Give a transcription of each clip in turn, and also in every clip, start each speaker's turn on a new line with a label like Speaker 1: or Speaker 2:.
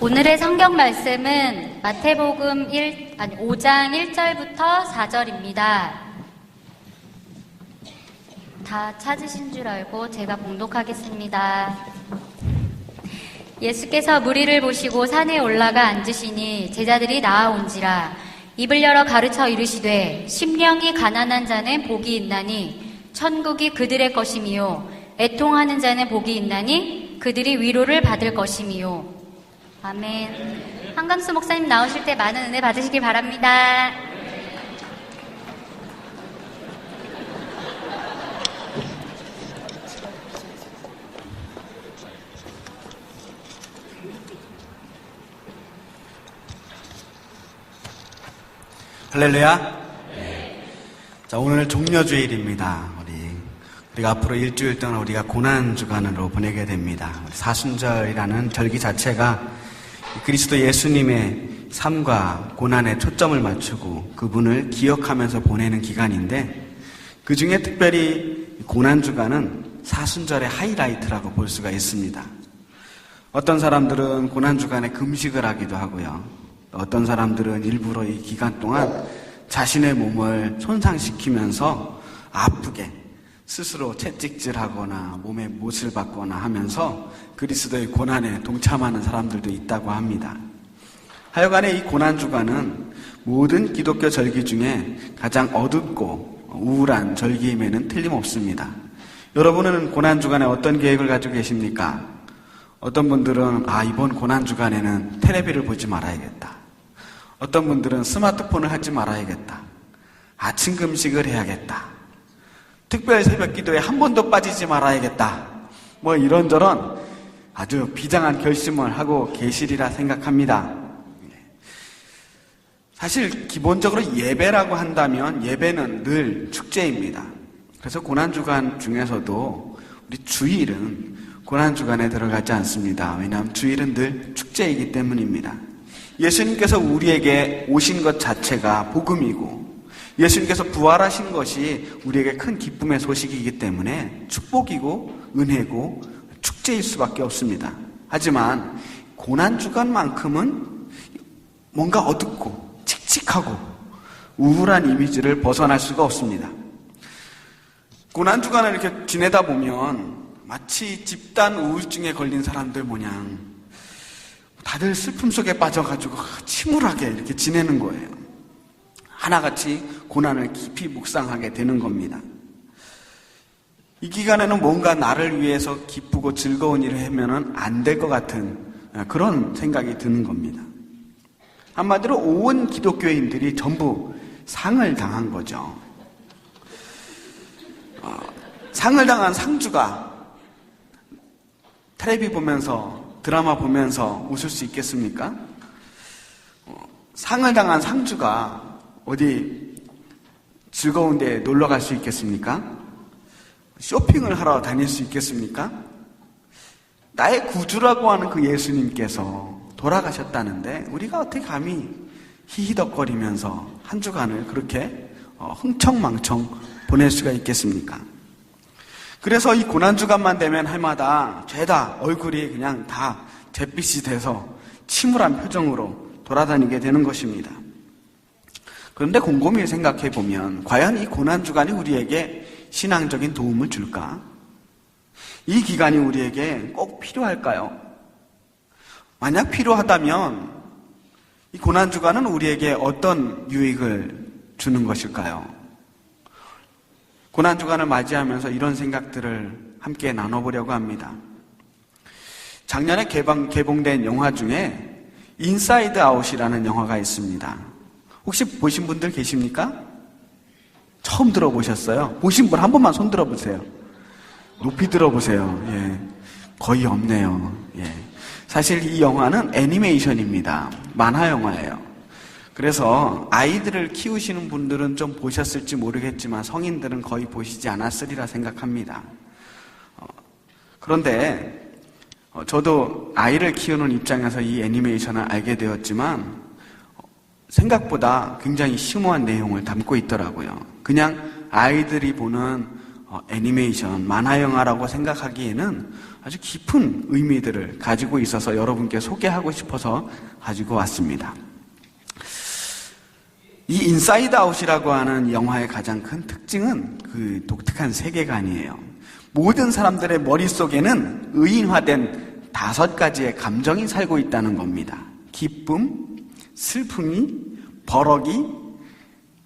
Speaker 1: 오늘의 성경 말씀은 마태복음 1, 아니, 5장 1절부터 4절입니다. 다 찾으신 줄 알고 제가 봉독하겠습니다. 예수께서 무리를 보시고 산에 올라가 앉으시니 제자들이 나아온지라 입을 열어 가르쳐 이르시되 심령이 가난한 자는 복이 있나니 천국이 그들의 것임이요 애통하는 자는 복이 있나니 그들이 위로를 받을 것임이요 아멘. 한강수 목사님 나오실 때 많은 은혜 받으시길 바랍니다.
Speaker 2: 할렐루야. 자, 오늘 종려주일입니다. 우리, 우리가 앞으로 일주일 동안 우리가 고난 주간으로 보내게 됩니다. 사순절이라는 절기 자체가 그리스도 예수님의 삶과 고난에 초점을 맞추고 그분을 기억하면서 보내는 기간인데 그 중에 특별히 고난주간은 사순절의 하이라이트라고 볼 수가 있습니다. 어떤 사람들은 고난주간에 금식을 하기도 하고요. 어떤 사람들은 일부러 이 기간 동안 자신의 몸을 손상시키면서 아프게 스스로 채찍질하거나 몸에 못을 받거나 하면서 그리스도의 고난에 동참하는 사람들도 있다고 합니다. 하여간에 이 고난주간은 모든 기독교 절기 중에 가장 어둡고 우울한 절기임에는 틀림없습니다. 여러분은 고난주간에 어떤 계획을 가지고 계십니까? 어떤 분들은 아 이번 고난 주간에는 텔레비를 보지 말아야겠다. 어떤 분들은 스마트폰을 하지 말아야겠다. 아침 금식을 해야겠다. 특별 새벽 기도에 한 번도 빠지지 말아야겠다. 뭐 이런저런 아주 비장한 결심을 하고 계시리라 생각합니다. 사실 기본적으로 예배라고 한다면 예배는 늘 축제입니다. 그래서 고난 주간 중에서도 우리 주일은 고난주간에 들어가지 않습니다. 왜냐하면 주일은 늘 축제이기 때문입니다. 예수님께서 우리에게 오신 것 자체가 복음이고 예수님께서 부활하신 것이 우리에게 큰 기쁨의 소식이기 때문에 축복이고 은혜고 축제일 수밖에 없습니다. 하지만 고난주간만큼은 뭔가 어둡고 칙칙하고 우울한 이미지를 벗어날 수가 없습니다. 고난주간을 이렇게 지내다 보면 마치 집단 우울증에 걸린 사람들 모양 다들 슬픔 속에 빠져가지고 침울하게 이렇게 지내는 거예요. 하나같이 고난을 깊이 묵상하게 되는 겁니다. 이 기간에는 뭔가 나를 위해서 기쁘고 즐거운 일을 하면은 안될 것 같은 그런 생각이 드는 겁니다. 한마디로 온 기독교인들이 전부 상을 당한 거죠. 어, 상을 당한 상주가 테레비 보면서 드라마 보면서 웃을 수 있겠습니까? 어, 상을 당한 상주가 어디 즐거운 데 놀러 갈 수 있겠습니까? 쇼핑을 하러 다닐 수 있겠습니까? 나의 구주라고 하는 그 예수님께서 돌아가셨다는데 우리가 어떻게 감히 히히덕거리면서 한 주간을 그렇게 어, 흥청망청 보낼 수가 있겠습니까? 그래서 이 고난주간만 되면 해마다 죄다 얼굴이 그냥 다 잿빛이 돼서 침울한 표정으로 돌아다니게 되는 것입니다. 그런데 곰곰이 생각해 보면 과연 이 고난 주간이 우리에게 신앙적인 도움을 줄까? 이 기간이 우리에게 꼭 필요할까요? 만약 필요하다면 이 고난 주간은 우리에게 어떤 유익을 주는 것일까요? 고난 주간을 맞이하면서 이런 생각들을 함께 나눠보려고 합니다. 작년에 개방, 개봉된 영화 중에 인사이드 아웃이라는 영화가 있습니다. 혹시 보신 분들 계십니까? 처음 들어보셨어요? 보신 분 한 번만 손 들어보세요. 높이 들어보세요. 예. 거의 없네요. 예. 사실 이 영화는 애니메이션입니다. 만화 영화예요. 그래서 아이들을 키우시는 분들은 좀 보셨을지 모르겠지만 성인들은 거의 보시지 않았으리라 생각합니다. 어, 그런데 어, 저도 아이를 키우는 입장에서 이 애니메이션을 알게 되었지만 어, 생각보다 굉장히 심오한 내용을 담고 있더라고요. 그냥 아이들이 보는 애니메이션, 만화 영화라고 생각하기에는 아주 깊은 의미들을 가지고 있어서 여러분께 소개하고 싶어서 가지고 왔습니다. 이 인사이드 아웃이라고 하는 영화의 가장 큰 특징은 그 독특한 세계관이에요. 모든 사람들의 머릿속에는 의인화된 다섯 가지의 감정이 살고 있다는 겁니다. 기쁨, 슬픔이, 버럭이,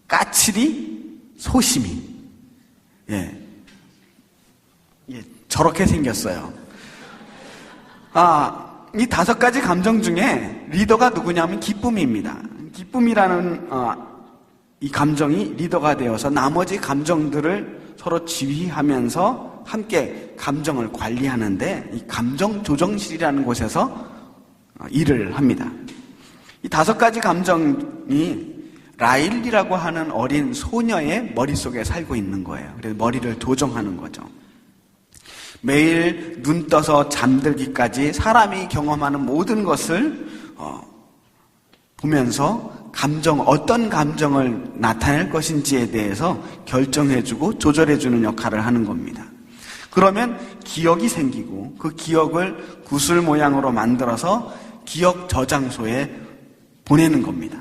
Speaker 2: 까칠이, 소심이. 예. 예, 저렇게 생겼어요. 아, 이 다섯 가지 감정 중에 리더가 누구냐면 기쁨입니다. 기쁨이라는 어, 이 감정이 리더가 되어서 나머지 감정들을 서로 지휘하면서 함께 감정을 관리하는데 이 감정 조정실이라는 곳에서 어, 일을 합니다. 이 다섯 가지 감정이 라일리라고 하는 어린 소녀의 머릿속에 살고 있는 거예요. 그래서 머리를 조정하는 거죠. 매일 눈 떠서 잠들기까지 사람이 경험하는 모든 것을 어, 보면서 감정 어떤 감정을 나타낼 것인지에 대해서 결정해주고 조절해주는 역할을 하는 겁니다. 그러면 기억이 생기고 그 기억을 구슬 모양으로 만들어서 기억 저장소에 보내는 겁니다.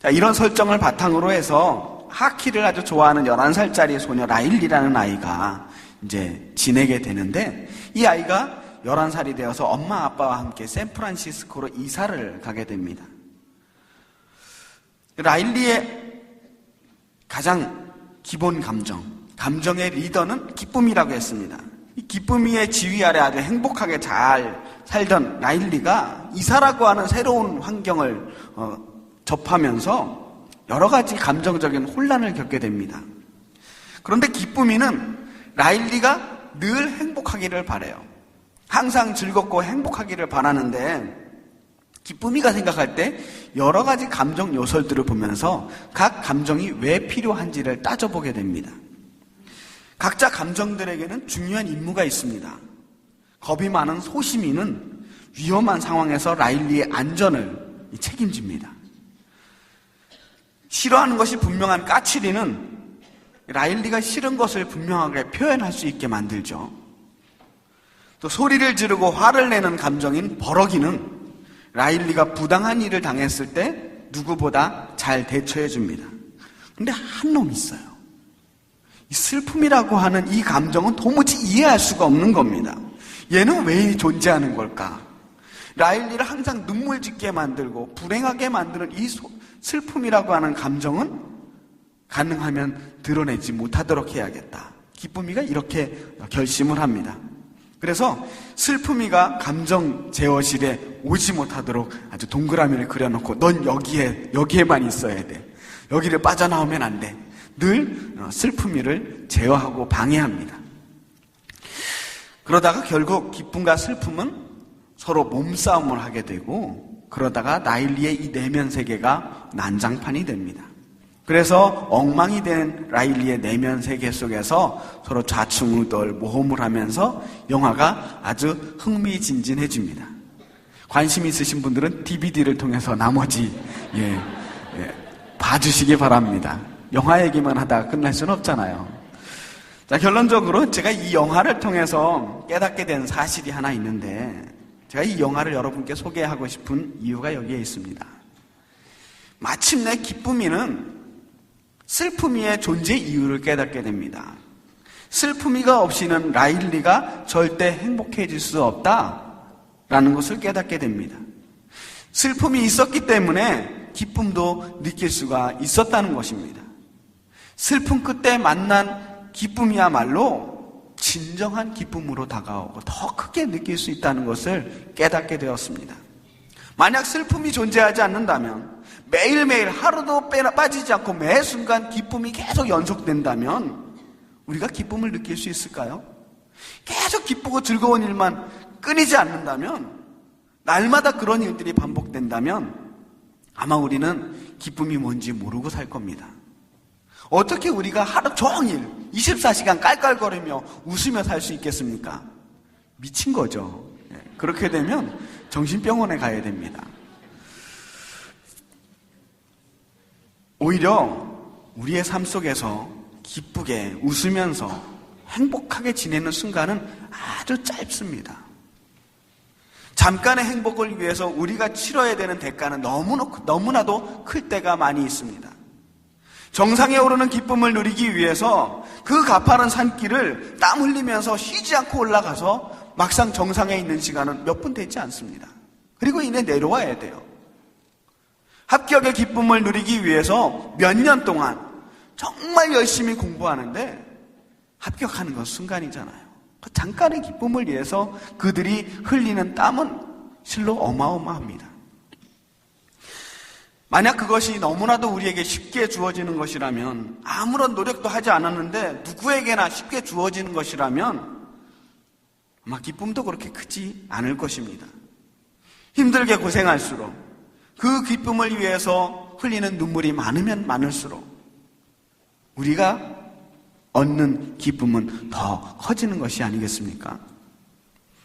Speaker 2: 자, 이런 설정을 바탕으로 해서 하키를 아주 좋아하는 11살짜리 소녀 라일리라는 아이가 이제 지내게 되는데 이 아이가 11살이 되어서 엄마 아빠와 함께 샌프란시스코로 이사를 가게 됩니다. 라일리의 가장 기본 감정, 감정의 리더는 기쁨이라고 했습니다. 이 기쁨이의 지휘 아래 아주 행복하게 잘 살던 라일리가 이사라고 하는 새로운 환경을 어, 접하면서 여러 가지 감정적인 혼란을 겪게 됩니다. 그런데 기쁨이는 라일리가 늘 행복하기를 바래요. 항상 즐겁고 행복하기를 바라는데 기쁨이가 생각할 때 여러 가지 감정 요소들을 보면서 각 감정이 왜 필요한지를 따져보게 됩니다. 각자 감정들에게는 중요한 임무가 있습니다. 겁이 많은 소심이는 위험한 상황에서 라일리의 안전을 책임집니다. 싫어하는 것이 분명한 까칠이는 라일리가 싫은 것을 분명하게 표현할 수 있게 만들죠. 또 소리를 지르고 화를 내는 감정인 버럭이는 라일리가 부당한 일을 당했을 때 누구보다 잘 대처해 줍니다. 근데 한 놈 있어요. 이 슬픔이라고 하는 이 감정은 도무지 이해할 수가 없는 겁니다. 얘는 왜 존재하는 걸까? 라일리를 항상 눈물 짓게 만들고 불행하게 만드는 이 소, 슬픔이라고 하는 감정은 가능하면 드러내지 못하도록 해야겠다. 기쁨이가 이렇게 결심을 합니다. 그래서 슬픔이가 감정 제어실에 오지 못하도록 아주 동그라미를 그려놓고 넌 여기에 여기에만 있어야 돼. 여기를 빠져나오면 안 돼. 늘 슬픔이를 제어하고 방해합니다. 그러다가 결국 기쁨과 슬픔은 서로 몸싸움을 하게 되고 그러다가 나일리의 이 내면 세계가 난장판이 됩니다. 그래서 엉망이 된 라일리의 내면 세계 속에서 서로 좌충우돌 모험을 하면서 영화가 아주 흥미진진해집니다. 관심 있으신 분들은 DVD를 통해서 나머지 예, 예, 봐주시기 바랍니다. 영화 얘기만 하다가 끝날 수는 없잖아요. 자 결론적으로 제가 이 영화를 통해서 깨닫게 된 사실이 하나 있는데 제가 이 영화를 여러분께 소개하고 싶은 이유가 여기에 있습니다. 마침내 기쁨이는 슬픔이의 존재 이유를 깨닫게 됩니다. 슬픔이가 없이는 라일리가 절대 행복해질 수 없다라는 것을 깨닫게 됩니다. 슬픔이 있었기 때문에 기쁨도 느낄 수가 있었다는 것입니다. 슬픔 끝에 만난 기쁨이야말로 진정한 기쁨으로 다가오고 더 크게 느낄 수 있다는 것을 깨닫게 되었습니다. 만약 슬픔이 존재하지 않는다면 매일매일 하루도 빠지지 않고 매 순간 기쁨이 계속 연속된다면 우리가 기쁨을 느낄 수 있을까요? 계속 기쁘고 즐거운 일만 끊이지 않는다면 날마다 그런 일들이 반복된다면 아마 우리는 기쁨이 뭔지 모르고 살 겁니다. 어떻게 우리가 하루 종일 24시간 깔깔거리며 웃으며 살 수 있겠습니까? 미친 거죠. 예, 그렇게 되면 정신병원에 가야 됩니다. 오히려 우리의 삶 속에서 기쁘게 웃으면서 행복하게 지내는 순간은 아주 짧습니다. 잠깐의 행복을 위해서 우리가 치러야 되는 대가는 너무나, 너무나도 클 때가 많이 있습니다. 정상에 오르는 기쁨을 누리기 위해서 그 가파른 산길을 땀 흘리면서 쉬지 않고 올라가서 막상 정상에 있는 시간은 몇 분 되지 않습니다. 그리고 이내 내려와야 돼요. 합격의 기쁨을 누리기 위해서 몇 년 동안 정말 열심히 공부하는데 합격하는 건 순간이잖아요. 그 잠깐의 기쁨을 위해서 그들이 흘리는 땀은 실로 어마어마합니다. 만약 그것이 너무나도 우리에게 쉽게 주어지는 것이라면 아무런 노력도 하지 않았는데 누구에게나 쉽게 주어지는 것이라면 아마 기쁨도 그렇게 크지 않을 것입니다. 힘들게 고생할수록 그 기쁨을 위해서 흘리는 눈물이 많으면 많을수록 우리가 얻는 기쁨은 더 커지는 것이 아니겠습니까?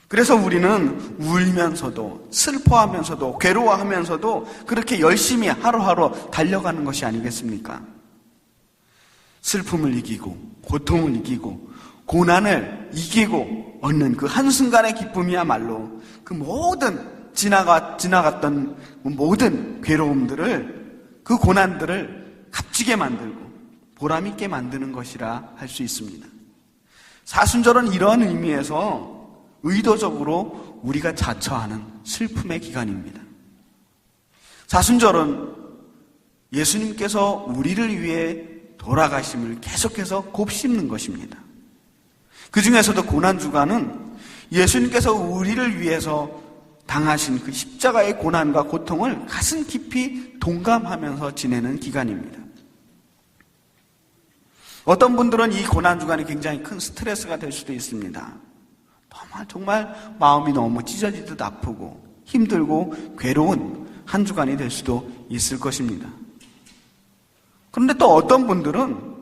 Speaker 2: 그래서 우리는 울면서도 슬퍼하면서도 괴로워하면서도 그렇게 열심히 하루하루 달려가는 것이 아니겠습니까? 슬픔을 이기고 고통을 이기고 고난을 이기고 얻는 그 한순간의 기쁨이야말로 그 모든 지나가, 지나갔던 모든 괴로움들을 그 고난들을 값지게 만들고 보람있게 만드는 것이라 할 수 있습니다. 사순절은 이런 의미에서 의도적으로 우리가 자처하는 슬픔의 기간입니다. 사순절은 예수님께서 우리를 위해 돌아가심을 계속해서 곱씹는 것입니다. 그 중에서도 고난주간은 예수님께서 우리를 위해서 당하신 그 십자가의 고난과 고통을 가슴 깊이 동감하면서 지내는 기간입니다. 어떤 분들은 이 고난주간이 굉장히 큰 스트레스가 될 수도 있습니다. 정말, 정말 마음이 너무 찢어지듯 아프고 힘들고 괴로운 한 주간이 될 수도 있을 것입니다. 그런데 또 어떤 분들은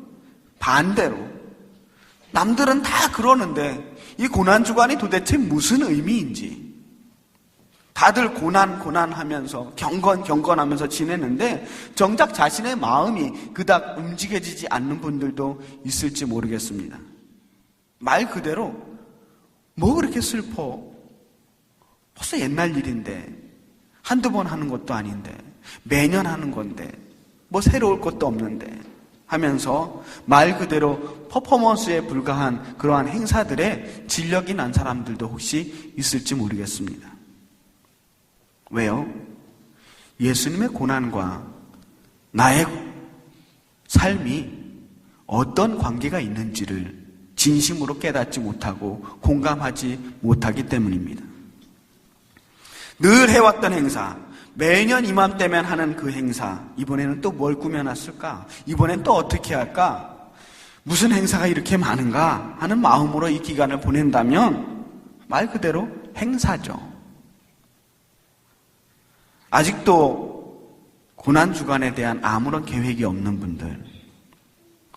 Speaker 2: 반대로 남들은 다 그러는데 이 고난 주간이 도대체 무슨 의미인지 다들 고난 고난 하면서 경건 경건 하면서 지내는데 정작 자신의 마음이 그닥 움직여지지 않는 분들도 있을지 모르겠습니다. 말 그대로 뭐 그렇게 슬퍼? 벌써 옛날 일인데 한두 번 하는 것도 아닌데 매년 하는 건데 뭐 새로울 것도 없는데 하면서 말 그대로 퍼포먼스에 불과한 그러한 행사들에 진력이 난 사람들도 혹시 있을지 모르겠습니다. 왜요? 예수님의 고난과 나의 삶이 어떤 관계가 있는지를 진심으로 깨닫지 못하고 공감하지 못하기 때문입니다. 늘 해왔던 행사, 매년 이맘때면 하는 그 행사, 이번에는 또 뭘 꾸며놨을까? 이번엔 또 어떻게 할까? 무슨 행사가 이렇게 많은가? 하는 마음으로 이 기간을 보낸다면 말 그대로 행사죠. 아직도 고난주간에 대한 아무런 계획이 없는 분들,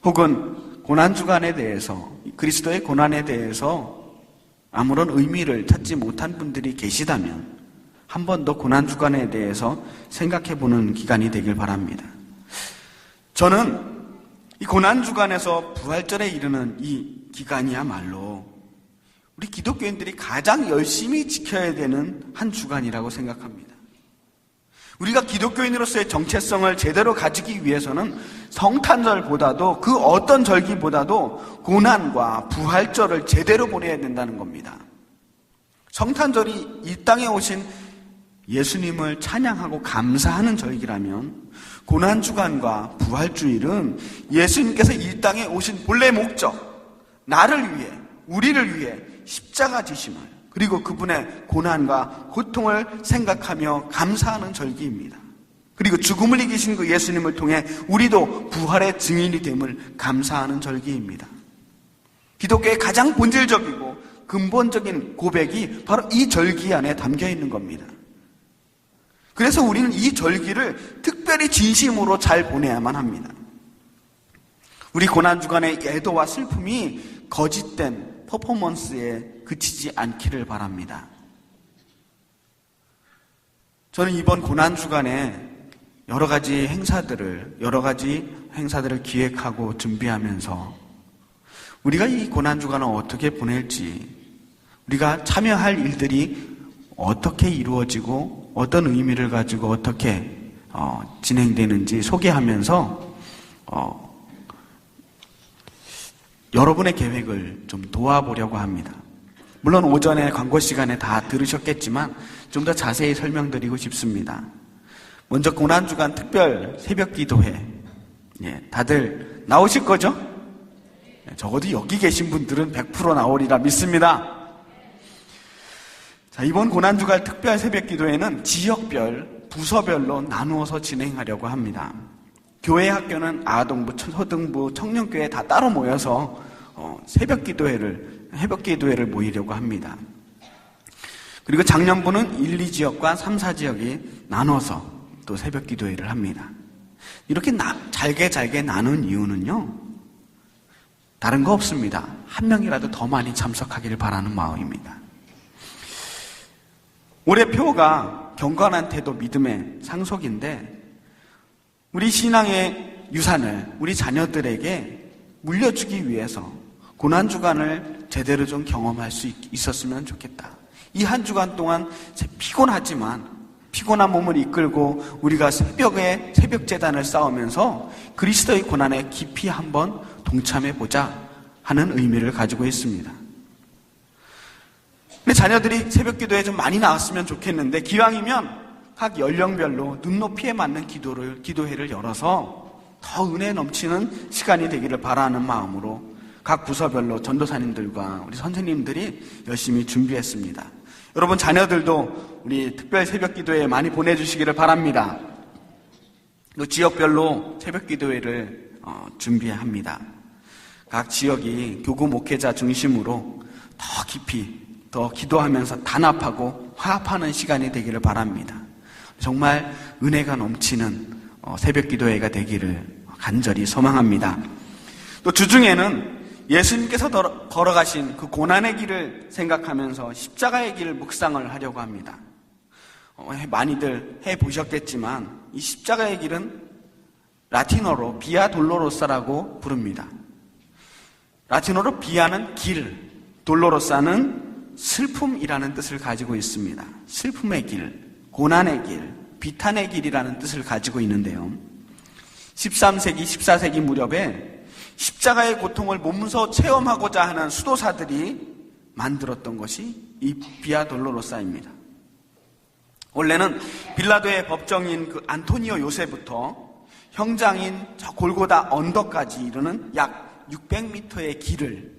Speaker 2: 혹은 고난주간에 대해서, 그리스도의 고난에 대해서 아무런 의미를 찾지 못한 분들이 계시다면, 한 번 더 고난주간에 대해서 생각해 보는 기간이 되길 바랍니다. 저는 이 고난주간에서 부활절에 이르는 이 기간이야말로 우리 기독교인들이 가장 열심히 지켜야 되는 한 주간이라고 생각합니다. 우리가 기독교인으로서의 정체성을 제대로 가지기 위해서는 성탄절보다도 그 어떤 절기보다도 고난과 부활절을 제대로 보내야 된다는 겁니다. 성탄절이 이 땅에 오신 예수님을 찬양하고 감사하는 절기라면 고난주간과 부활주일은 예수님께서 이 땅에 오신 본래 목적, 나를 위해, 우리를 위해 십자가 지심을 그리고 그분의 고난과 고통을 생각하며 감사하는 절기입니다. 그리고 죽음을 이기신 그 예수님을 통해 우리도 부활의 증인이 됨을 감사하는 절기입니다. 기독교의 가장 본질적이고 근본적인 고백이 바로 이 절기 안에 담겨 있는 겁니다. 그래서 우리는 이 절기를 특별히 진심으로 잘 보내야만 합니다. 우리 고난주간의 애도와 슬픔이 거짓된 퍼포먼스에 그치지 않기를 바랍니다. 저는 이번 고난 주간에 여러 가지 행사들을, 여러 가지 행사들을 기획하고 준비하면서 우리가 이 고난 주간을 어떻게 보낼지, 우리가 참여할 일들이 어떻게 이루어지고 어떤 의미를 가지고 어떻게 어, 진행되는지 소개하면서 어, 여러분의 계획을 좀 도와보려고 합니다. 물론 오전에 광고 시간에 다 들으셨겠지만 좀 더 자세히 설명드리고 싶습니다. 먼저 고난주간 특별 새벽 기도회. 예, 다들 나오실 거죠? 예, 적어도 여기 계신 분들은 100% 나오리라 믿습니다. 자, 이번 고난주간 특별 새벽 기도회는 지역별, 부서별로 나누어서 진행하려고 합니다. 교회 학교는 아동부, 초등부, 청년교회 다 따로 모여서 어, 새벽 기도회를, 새벽 기도회를 모이려고 합니다. 그리고 작년부는 1, 2지역과 3, 4지역이 나눠서 또 새벽 기도회를 합니다. 이렇게 나, 잘게 잘게 나눈 이유는요, 다른 거 없습니다. 한 명이라도 더 많이 참석하기를 바라는 마음입니다. 올해 표가 경건한 태도 믿음의 상속인데, 우리 신앙의 유산을 우리 자녀들에게 물려주기 위해서 고난주간을 제대로 좀 경험할 수 있- 있었으면 좋겠다. 이 한 주간 동안 피곤하지만 피곤한 몸을 이끌고 우리가 새벽에 새벽 재단을 쌓으면서 그리스도의 고난에 깊이 한번 동참해 보자 하는 의미를 가지고 있습니다. 우리 자녀들이 새벽 기도에 좀 많이 나왔으면 좋겠는데 기왕이면 각 연령별로 눈높이에 맞는 기도를 기도회를 열어서 더 은혜 넘치는 시간이 되기를 바라는 마음으로 각 부서별로 전도사님들과 우리 선생님들이 열심히 준비했습니다. 여러분 자녀들도 우리 특별 새벽 기도회 많이 보내주시기를 바랍니다. 또 지역별로 새벽 기도회를 어, 준비합니다. 각 지역이 교구 목회자 중심으로 더 깊이 더 기도하면서 단합하고 화합하는 시간이 되기를 바랍니다. 정말 은혜가 넘치는 어, 새벽 기도회가 되기를 간절히 소망합니다. 또 주중에는 예수님께서 더- 걸어가신 그 고난의 길을 생각하면서 십자가의 길 묵상을 하려고 합니다. 어, 많이들 해 보셨겠지만 이 십자가의 길은 라틴어로 비아 돌로로사라고 부릅니다. 라틴어로 비아는 길, 돌로로사는 슬픔이라는 뜻을 가지고 있습니다. 슬픔의 길, 고난의 길, 비탄의 길이라는 뜻을 가지고 있는데요. 13세기, 14세기 무렵에 십자가의 고통을 몸소 체험하고자 하는 수도사들이 만들었던 것이 이 비아 돌로로사입니다. 원래는 빌라도의 법정인 그 안토니오 요새부터 형장인 저 골고다 언덕까지 이르는 약 600m의 길을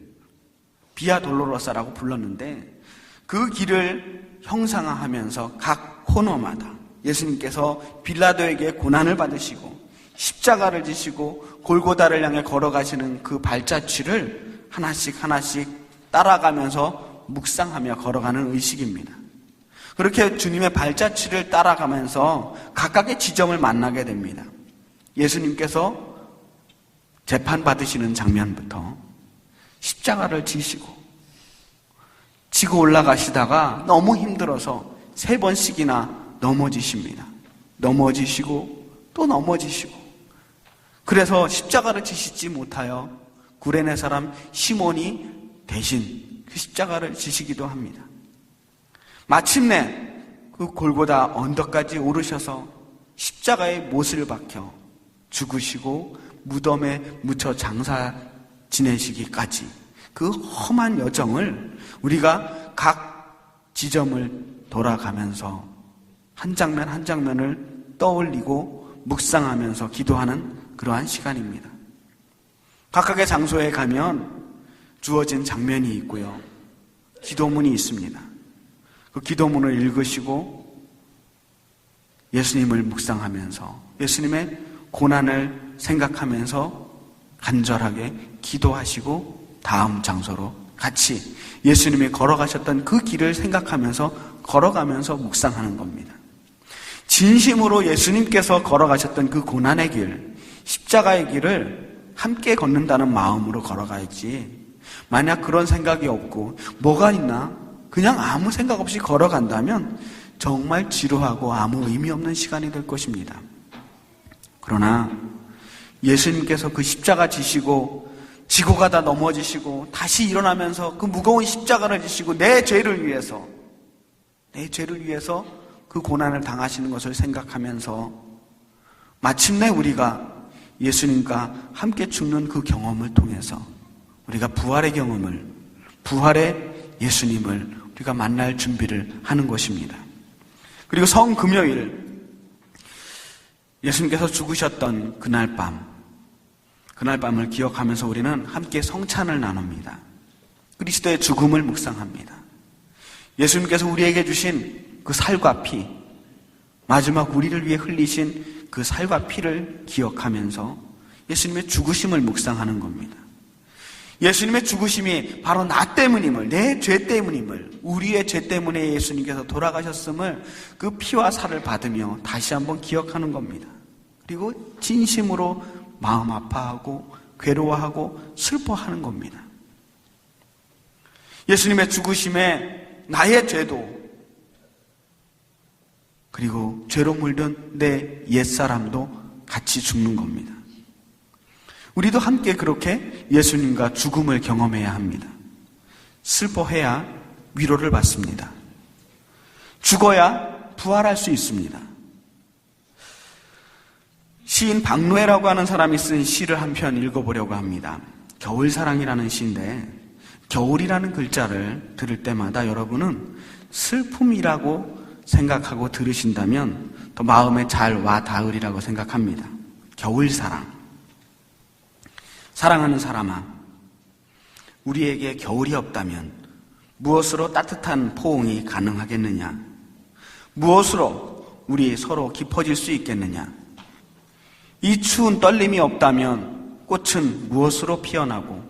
Speaker 2: 비아 돌로로사라고 불렀는데 그 길을 형상화하면서 각 코너마다 예수님께서 빌라도에게 고난을 받으시고 십자가를 지시고 골고다를 향해 걸어가시는 그 발자취를 하나씩 하나씩 따라가면서 묵상하며 걸어가는 의식입니다. 그렇게 주님의 발자취를 따라가면서 각각의 지점을 만나게 됩니다. 예수님께서 재판받으시는 장면부터 십자가를 지시고 지고 올라가시다가 너무 힘들어서 세 번씩이나 넘어지십니다. 넘어지시고 또 넘어지시고 그래서 십자가를 지시지 못하여 구레네 사람 시몬이 대신 그 십자가를 지시기도 합니다. 마침내 그 골고다 언덕까지 오르셔서 십자가에 못을 박혀 죽으시고 무덤에 묻혀 장사 지내시기까지 그 험한 여정을 우리가 각 지점을 돌아가면서 한 장면 한 장면을 떠올리고 묵상하면서 기도하는 그러한 시간입니다. 각각의 장소에 가면 주어진 장면이 있고요. 기도문이 있습니다. 그 기도문을 읽으시고 예수님을 묵상하면서 예수님의 고난을 생각하면서 간절하게 기도하시고 다음 장소로 같이 예수님이 걸어가셨던 그 길을 생각하면서 걸어가면서 묵상하는 겁니다. 진심으로 예수님께서 걸어가셨던 그 고난의 길, 십자가의 길을 함께 걷는다는 마음으로 걸어가야지. 만약 그런 생각이 없고 뭐가 있나? 그냥 아무 생각 없이 걸어간다면 정말 지루하고 아무 의미 없는 시간이 될 것입니다. 그러나 예수님께서 그 십자가 지시고 지고 가다 넘어지시고 다시 일어나면서 그 무거운 십자가를 지시고 내 죄를 위해서 내 죄를 위해서 그 고난을 당하시는 것을 생각하면서 마침내 우리가 예수님과 함께 죽는 그 경험을 통해서 우리가 부활의 경험을 부활의 예수님을 우리가 만날 준비를 하는 것입니다. 그리고 성금요일 예수님께서 죽으셨던 그날 밤 그날 밤을 기억하면서 우리는 함께 성찬을 나눕니다. 그리스도의 죽음을 묵상합니다. 예수님께서 우리에게 주신 그 살과 피, 마지막 우리를 위해 흘리신 그 살과 피를 기억하면서 예수님의 죽으심을 묵상하는 겁니다. 예수님의 죽으심이 바로 나 때문임을, 내 죄 때문임을, 우리의 죄 때문에 예수님께서 돌아가셨음을 그 피와 살을 받으며 다시 한번 기억하는 겁니다. 그리고 진심으로 마음 아파하고 괴로워하고 슬퍼하는 겁니다. 예수님의 죽으심에 나의 죄도 그리고 죄로 물든 내 옛사람도 같이 죽는 겁니다. 우리도 함께 그렇게 예수님과 죽음을 경험해야 합니다. 슬퍼해야 위로를 받습니다. 죽어야 부활할 수 있습니다. 시인 박노해라고 하는 사람이 쓴 시를 한 편 읽어보려고 합니다. 겨울사랑이라는 시인데 겨울이라는 글자를 들을 때마다 여러분은 슬픔이라고 생각하고 들으신다면 더 마음에 잘 와 닿으리라고 생각합니다. 겨울 사랑. 사랑하는 사람아, 우리에게 겨울이 없다면 무엇으로 따뜻한 포옹이 가능하겠느냐? 무엇으로 우리 서로 깊어질 수 있겠느냐? 이 추운 떨림이 없다면 꽃은 무엇으로 피어나고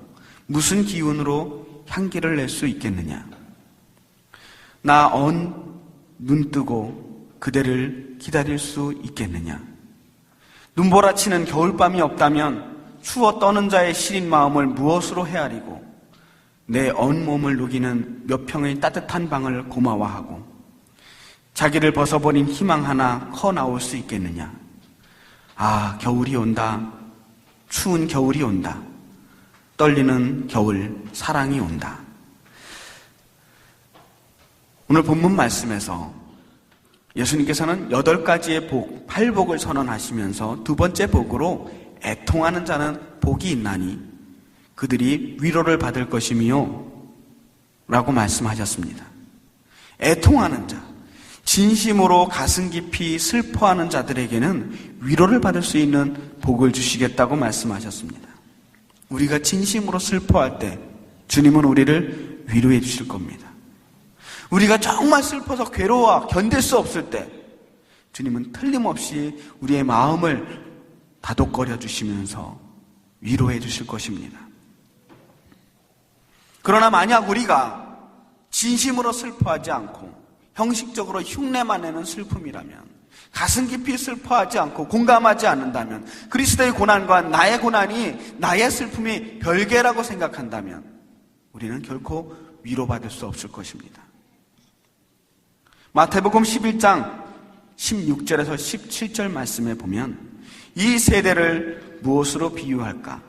Speaker 2: 무슨 기운으로 향기를 낼 수 있겠느냐? 나 언 눈 뜨고 그대를 기다릴 수 있겠느냐? 눈보라치는 겨울밤이 없다면 추워 떠는 자의 시린 마음을 무엇으로 헤아리고 내 온몸을 누기는 몇 평의 따뜻한 방을 고마워하고 자기를 벗어버린 희망 하나 커 나올 수 있겠느냐? 아, 겨울이 온다. 추운 겨울이 온다. 떨리는 겨울, 사랑이 온다. 오늘 본문 말씀에서 예수님께서는 여덟 가지의 복, 팔복을 선언하시면서 두 번째 복으로 애통하는 자는 복이 있나니 그들이 위로를 받을 것이미요. 라고 말씀하셨습니다. 애통하는 자, 진심으로 가슴 깊이 슬퍼하는 자들에게는 위로를 받을 수 있는 복을 주시겠다고 말씀하셨습니다. 우리가 진심으로 슬퍼할 때 주님은 우리를 위로해 주실 겁니다. 우리가 정말 슬퍼서 괴로워 견딜 수 없을 때 주님은 틀림없이 우리의 마음을 다독거려 주시면서 위로해 주실 것입니다. 그러나 만약 우리가 진심으로 슬퍼하지 않고 형식적으로 흉내만 내는 슬픔이라면 가슴 깊이 슬퍼하지 않고 공감하지 않는다면 그리스도의 고난과 나의 고난이 나의 슬픔이 별개라고 생각한다면 우리는 결코 위로받을 수 없을 것입니다. 마태복음 11장 16절에서 17절 말씀에 보면 이 세대를 무엇으로 비유할까?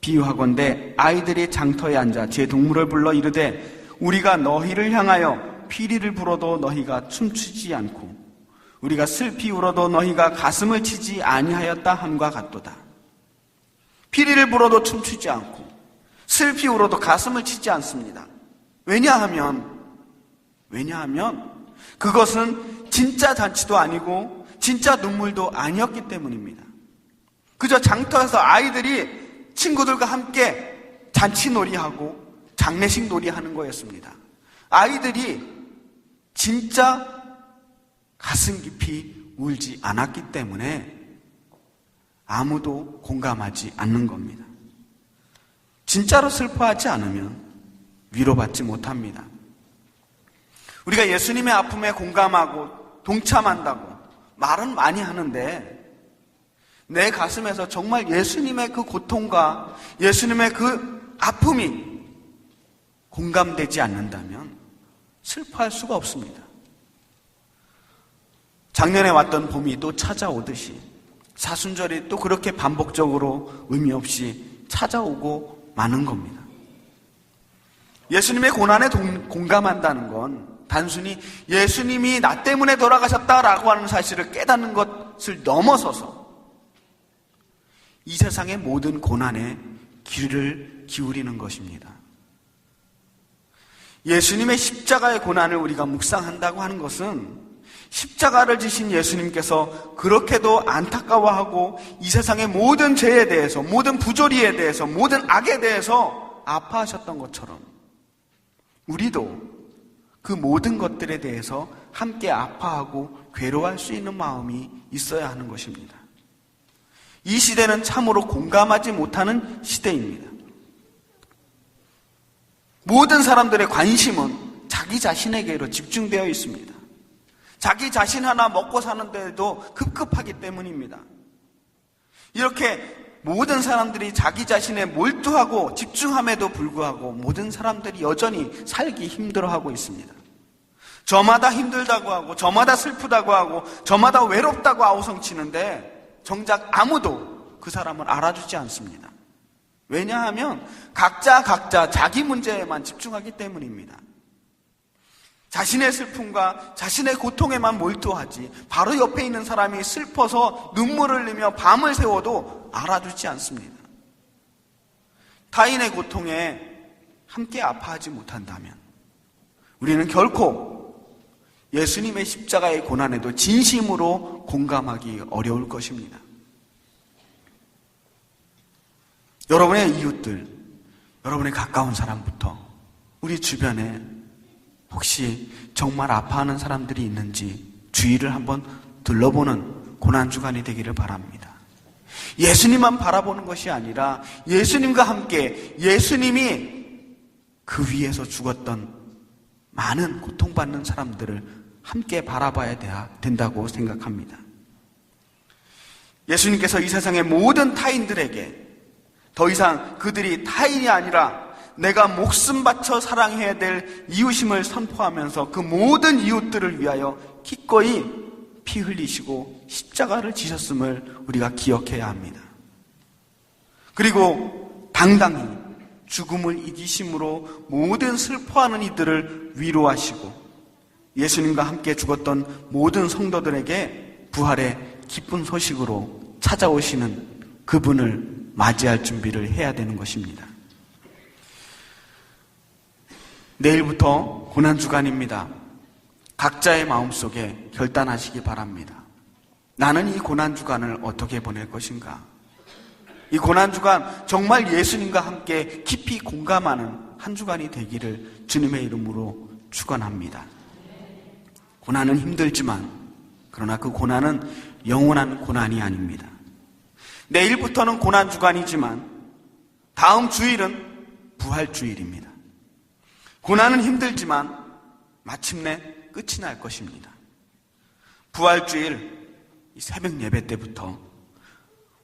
Speaker 2: 비유하건대 아이들이 장터에 앉아 제 동물을 불러 이르되 우리가 너희를 향하여 피리를 불어도 너희가 춤추지 않고 우리가 슬피 울어도 너희가 가슴을 치지 아니하였다 함과 같도다. 피리를 불어도 춤추지 않고 슬피 울어도 가슴을 치지 않습니다. 왜냐하면 왜냐하면 그것은 진짜 잔치도 아니고 진짜 눈물도 아니었기 때문입니다. 그저 장터에서 아이들이 친구들과 함께 잔치놀이하고 장례식 놀이 하는 거였습니다. 아이들이 진짜 가슴 깊이 울지 않았기 때문에 아무도 공감하지 않는 겁니다. 진짜로 슬퍼하지 않으면 위로받지 못합니다. 우리가 예수님의 아픔에 공감하고 동참한다고 말은 많이 하는데 내 가슴에서 정말 예수님의 그 고통과 예수님의 그 아픔이 공감되지 않는다면 슬퍼할 수가 없습니다. 작년에 왔던 봄이 또 찾아오듯이 사순절이 또 그렇게 반복적으로 의미 없이 찾아오고 많은 겁니다. 예수님의 고난에 동- 공감한다는 건 단순히 예수님이 나 때문에 돌아가셨다라고 하는 사실을 깨닫는 것을 넘어서서 이 세상의 모든 고난에 귀를 기울이는 것입니다. 예수님의 십자가의 고난을 우리가 묵상한다고 하는 것은 십자가를 지신 예수님께서 그렇게도 안타까워하고 이 세상의 모든 죄에 대해서, 모든 부조리에 대해서, 모든 악에 대해서 아파하셨던 것처럼 우리도 그 모든 것들에 대해서 함께 아파하고 괴로워할 수 있는 마음이 있어야 하는 것입니다. 이 시대는 참으로 공감하지 못하는 시대입니다. 모든 사람들의 관심은 자기 자신에게로 집중되어 있습니다. 자기 자신 하나 먹고 사는데도 급급하기 때문입니다. 이렇게 모든 사람들이 자기 자신에 몰두하고 집중함에도 불구하고 모든 사람들이 여전히 살기 힘들어하고 있습니다. 저마다 힘들다고 하고 저마다 슬프다고 하고 저마다 외롭다고 아우성치는데 정작 아무도 그 사람을 알아주지 않습니다. 왜냐하면 각자 각자 자기 문제에만 집중하기 때문입니다. 자신의 슬픔과 자신의 고통에만 몰두하지 바로 옆에 있는 사람이 슬퍼서 눈물을 흘리며 밤을 새워도 알아주지 않습니다. 타인의 고통에 함께 아파하지 못한다면 우리는 결코 예수님의 십자가의 고난에도 진심으로 공감하기 어려울 것입니다. 여러분의 이웃들, 여러분의 가까운 사람부터 우리 주변에 혹시 정말 아파하는 사람들이 있는지 주의를 한번 둘러보는 고난주간이 되기를 바랍니다. 예수님만 바라보는 것이 아니라 예수님과 함께 예수님이 그 위에서 죽었던 많은 고통받는 사람들을 함께 바라봐야 된다고 생각합니다. 예수님께서 이 세상의 모든 타인들에게 더 이상 그들이 타인이 아니라 내가 목숨 바쳐 사랑해야 될 이웃임을 선포하면서 그 모든 이웃들을 위하여 기꺼이 피 흘리시고 십자가를 지셨음을 우리가 기억해야 합니다. 그리고 당당히 죽음을 이기심으로 모든 슬퍼하는 이들을 위로하시고 예수님과 함께 죽었던 모든 성도들에게 부활의 기쁜 소식으로 찾아오시는 그분을 맞이할 준비를 해야 되는 것입니다. 내일부터 고난주간입니다. 각자의 마음속에 결단하시기 바랍니다. 나는 이 고난주간을 어떻게 보낼 것인가? 이 고난주간 정말 예수님과 함께 깊이 공감하는 한 주간이 되기를 주님의 이름으로 축원합니다. 고난은 힘들지만 그러나 그 고난은 영원한 고난이 아닙니다. 내일부터는 고난 주간이지만 다음 주일은 부활 주일입니다. 고난은 힘들지만 마침내 끝이 날 것입니다. 부활주일 새벽 예배 때부터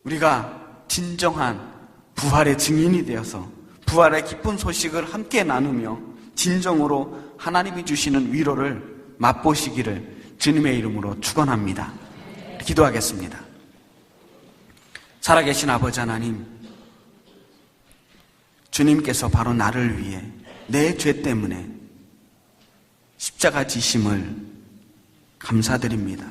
Speaker 2: 우리가 진정한 부활의 증인이 되어서 부활의 기쁜 소식을 함께 나누며 진정으로 하나님이 주시는 위로를 맛보시기를 주님의 이름으로 축원합니다. 기도하겠습니다. 살아계신 아버지 하나님, 주님께서 바로 나를 위해 내 죄 때문에 십자가 지심을 감사드립니다.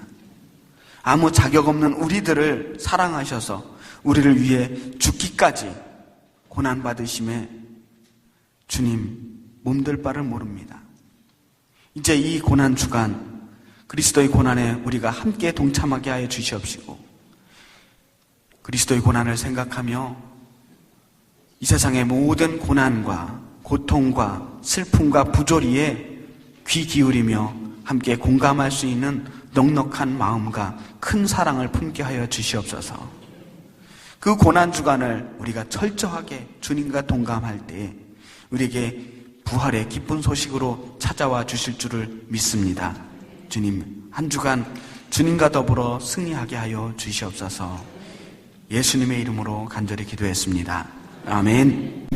Speaker 2: 아무 자격 없는 우리들을 사랑하셔서 우리를 위해 죽기까지 고난받으심에 주님 몸들 바를 모릅니다. 이제 이 고난 주간 그리스도의 고난에 우리가 함께 동참하게 하여 주시옵시고 그리스도의 고난을 생각하며 이 세상의 모든 고난과 고통과 슬픔과 부조리에 귀 기울이며 함께 공감할 수 있는 넉넉한 마음과 큰 사랑을 품게 하여 주시옵소서. 그 고난 주간을 우리가 철저하게 주님과 동감할 때 우리에게 부활의 기쁜 소식으로 찾아와 주실 줄을 믿습니다. 주님, 한 주간 주님과 더불어 승리하게 하여 주시옵소서. 예수님의 이름으로 간절히 기도했습니다. 아멘.